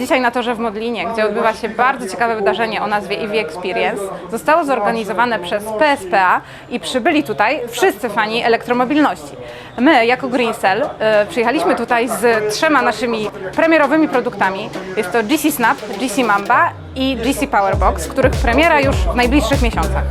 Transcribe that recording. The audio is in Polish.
dzisiaj na torze w Modlinie, gdzie odbywa się bardzo ciekawe wydarzenie o nazwie EV Experience. Zostało zorganizowane przez PSPA i przybyli tutaj wszyscy fani elektromobilności. My, jako Greensell, e, przyjechaliśmy tutaj z trzema naszymi premierowymi produktami. Jest to GC Snap, GC Mamba i GC Powerbox, których premiera już w najbliższych miesiącach.